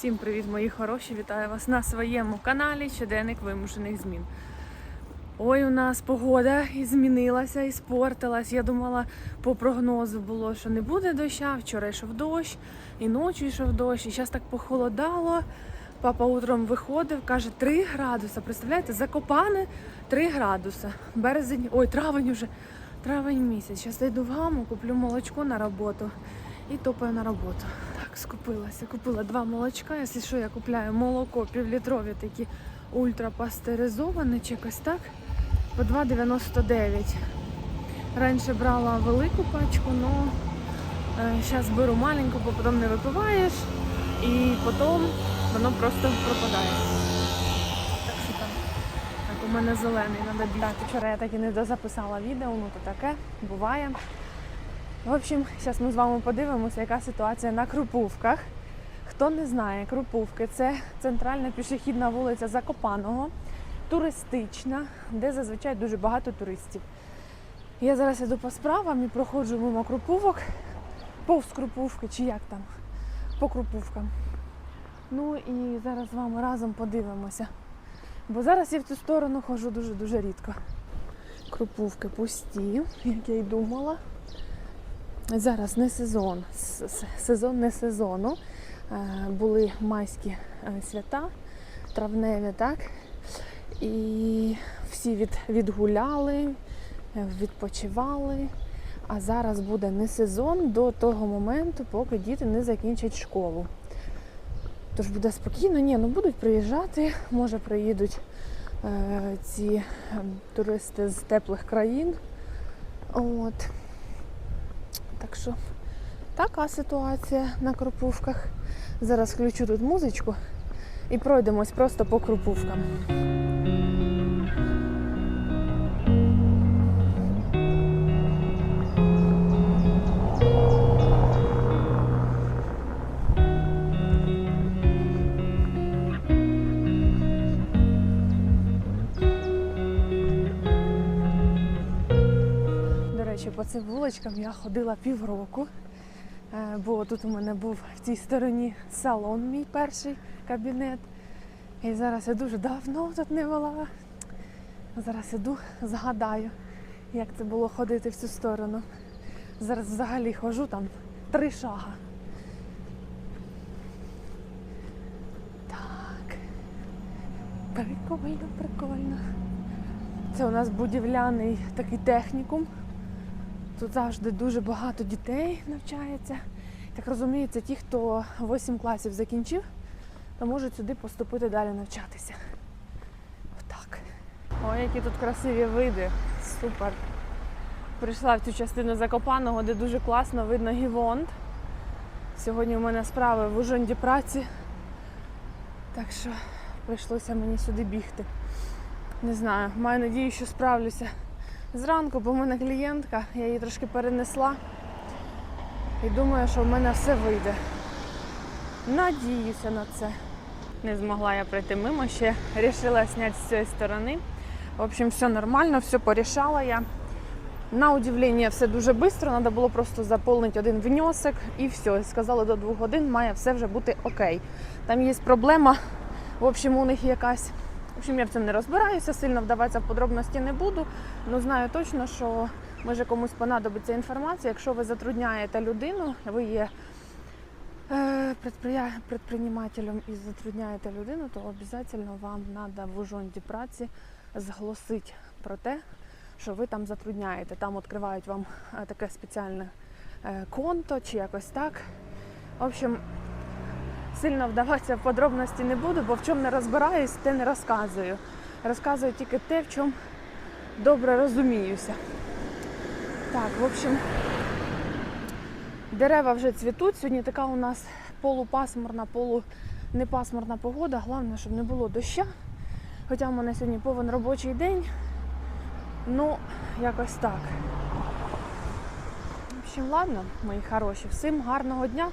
Всім привіт, мої хороші! Вітаю вас на своєму каналі Щоденник вимушених змін. Ой, у нас погода і змінилася, і спортилась. Я думала, по прогнозу було, що не буде доща. Вчора йшов дощ, і ночі йшов дощ, і зараз так похолодало. Папа утром виходив, каже 3 градуса. Представляєте, закопане 3 градуса. Березень, ой, травень уже, травень місяць. Зараз йду в гаму, куплю молочко на роботу і топаю на роботу. Так, скупилася. Купила два молочка. Якщо що, я купляю молоко півлітрові, такі ультрапастеризовані чи якось так. По 2,99. Раніше брала велику пачку, але зараз беру маленьку, бо потім не випиваєш і потім воно просто пропадає. Так що там. Так, у мене зелений, треба бігти. Вчора я так і не дозаписала відео, ну то таке буває. В общем, зараз ми з вами подивимося, яка ситуація на Крупувках. Хто не знає, Крупувки це центральна пішохідна вулиця Закопаного, туристична, де зазвичай дуже багато туристів. Я зараз іду по справам і проходжу мимо Крупувок, повз Крупувки, чи як там, по Крупувкам. Ну і зараз з вами разом подивимося. Бо зараз я в цю сторону ходжу дуже-дуже рідко. Крупувки пусті, як я й думала. Зараз не сезон, сезон не сезону. Е, Були майські е, свята, травневі, так? І всі від, відгуляли, е, відпочивали. А зараз буде не сезон до того моменту, поки діти не закінчать школу. Тож буде спокійно, ні, ну будуть приїжджати, може приїдуть е, ці туристи з теплих країн. От. Так що така ситуація на Крупувках. Зараз включу тут музичку і пройдемось просто по Крупувкам. По цим вуличкам я ходила півроку, е, бо тут у мене був в цій стороні салон, мій перший кабінет. І зараз я дуже давно тут не була. Зараз іду, згадаю, як це було ходити в цю сторону. Зараз взагалі ходжу там три шага. Так. Прикольно, прикольно. Це у нас будівляний такий технікум. Тут завжди дуже багато дітей навчається. Так розумію, це ті, хто 8 класів закінчив, то можуть сюди поступити далі навчатися. Отак. Ой, які тут красиві види. Супер. Прийшла в цю частину Закопаного, де дуже класно видно Гівонд. Сьогодні у мене справи в Ужонді праці. Так що прийшлося мені сюди бігти. Не знаю, маю надію, що справлюся зранку, бо в мене клієнтка, я її трошки перенесла. І думаю, що в мене все вийде. Надіюся на це. Не змогла я пройти мимо, ще вирішила зняти з цієї сторони. В общем, все нормально, все порішала я. На удивлення, все дуже швидко, треба було просто заповнити один внесок і все. Сказали, до двох годин має все вже бути окей. Там є проблема, в общем, у них якась. В общем, я в цьому не розбираюся, сильно вдаватися в подробності не буду. але знаю точно, що може комусь понадобиться інформація. Якщо ви затрудняєте людину, ви є е, предпринимателем і затрудняєте людину, то обов'язково вам треба в ужонді праці зголосити про те, що ви там затрудняєте. Там відкривають вам е, таке спеціальне е, конто чи якось так. В общем, сильно вдаватися в подробності не буду, бо в чому не розбираюсь, те не розказую. Розказую тільки те, в чому добре розуміюся. Так, в общем, дерева вже цвітуть. Сьогодні така у нас полупасмурна, полунепасмурна погода. Головне, щоб не було доща. Хоча в мене сьогодні повен робочий день. Ну, якось так. В общем, ладно, мої хороші, всім гарного дня.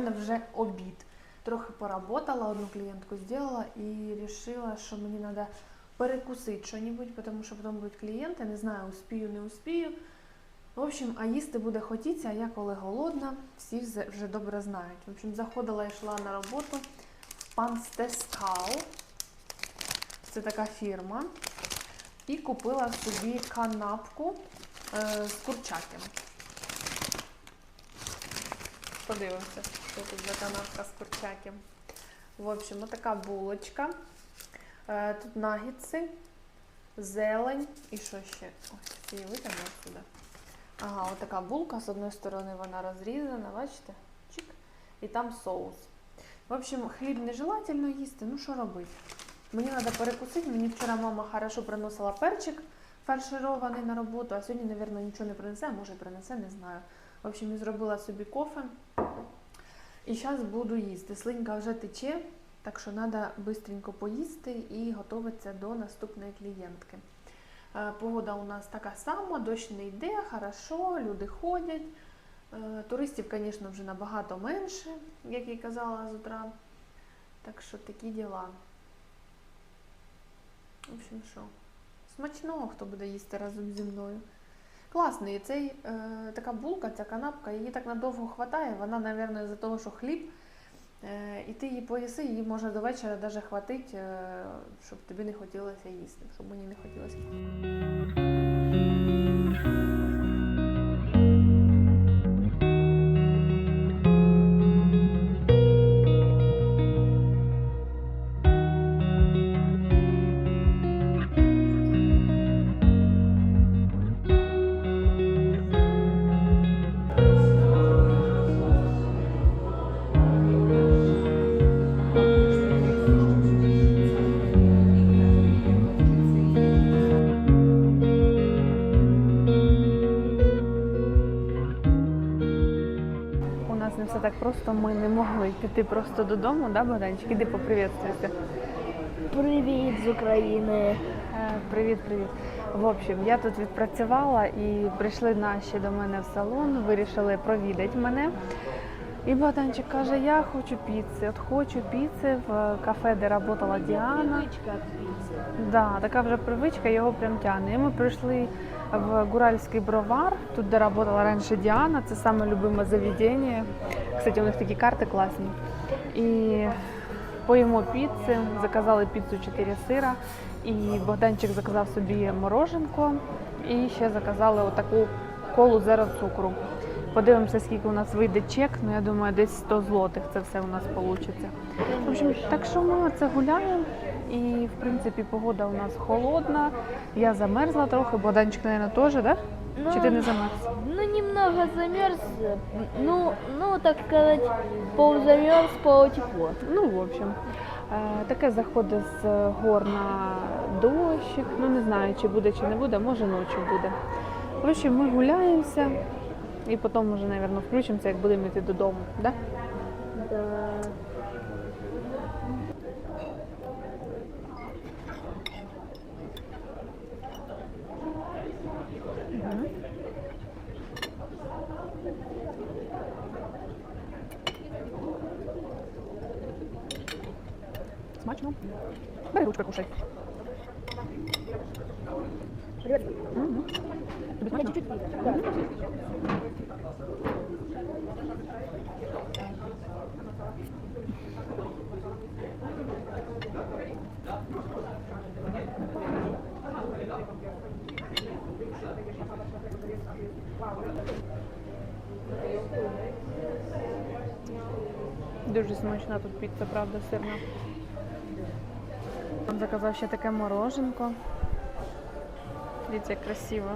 мене вже обід. Трохи поработала, одну клієнтку зробила і вирішила, що мені треба перекусити щось, тому що потім будуть клієнти, не знаю, успію, не успію. В общем, а їсти буде хотіться, а я коли голодна, всі вже- добре знають. В общем, заходила, і йшла на роботу в Панстескал. Це така фірма. І купила собі канапку е, з курчаком. Подивимося, що тут за канапка з курчаком. В общем, отака булочка. Е, тут нагідси, зелень і що ще? Ось, ці витягну сюди. Ага, отака булка, з одної сторони вона розрізана, бачите? Чик. І там соус. В общем, хліб нежелательно їсти, ну що робити? Мені треба перекусити. Мені вчора мама хорошо приносила перчик фарширований на роботу, а сьогодні, мабуть, нічого не принесе, а може принесе, не знаю. В общем, я зробила собі кофе. І зараз буду їсти. Слинька вже тече, так що треба швидко поїсти і готуватися до наступної клієнтки. Е, Погода у нас така сама, дощ не йде, хорошо, люди ходять. Е, Туристів, звісно, вже набагато менше, як я казала з утра. Так що такі діла. В общем, що, смачного, хто буде їсти разом зі мною. Класний цей, е, така булка, ця канапка, її так надовго хватає. Вона, мабуть, з-за того, що хліб. Е, і ти її поїси, її може до вечора навіть хватить, е, щоб тобі не хотілося їсти, щоб мені не хотілося. Просто, ми не могли піти просто додому, да, Богданчик? Іди поприветствуйся. Привіт з України. Е, Привіт, привіт. В общем, я тут відпрацювала і прийшли наші до мене в салон, вирішили провідати мене. І Богданчик каже, я хочу піци. От хочу піци в кафе, де працювала Діана. Привичка к піці. Да, така вже привичка, його прям тягне. І ми прийшли в Гуральський бровар, тут де працювала раніше Діана, це саме любиме заведення. Кстати, у них такі карти класні. І поїмо піци, заказали піцу 4 сира, і Богданчик заказав собі мороженко, і ще заказали отаку колу зеро цукру. Подивимося, скільки у нас вийде чек. Ну я думаю, десь 100 злотих це все у нас вийде. В общем, так що ми це гуляємо. І в принципі погода у нас холодна. Я замерзла трохи, Богданчик, мабуть, теж, да? Чи ти не замерз? Ну, немного замерз. Ну, ну, так сказать, ползамерз, полутепло. Ну, в общем, е, таке заходить з гор на дощик. Ну не знаю, чи буде, чи не буде, може ночі буде. В общем, ми гуляємося і потім вже, мабуть, включимося, як будемо йти додому. Да? Да. Смачно. Бери ручку кушай. Мгм. Тобі смачно? Да. Дуже смачна тут піца, правда, сирна. Він заказав ще таке мороженко. Дивіться, як красиво.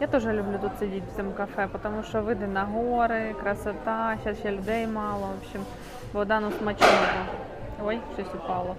Я теж люблю тут сидіти в цьому кафе, тому що види на гори, красота, зараз ще людей мало. В общем, Богдану смачного. Ой, щось упало.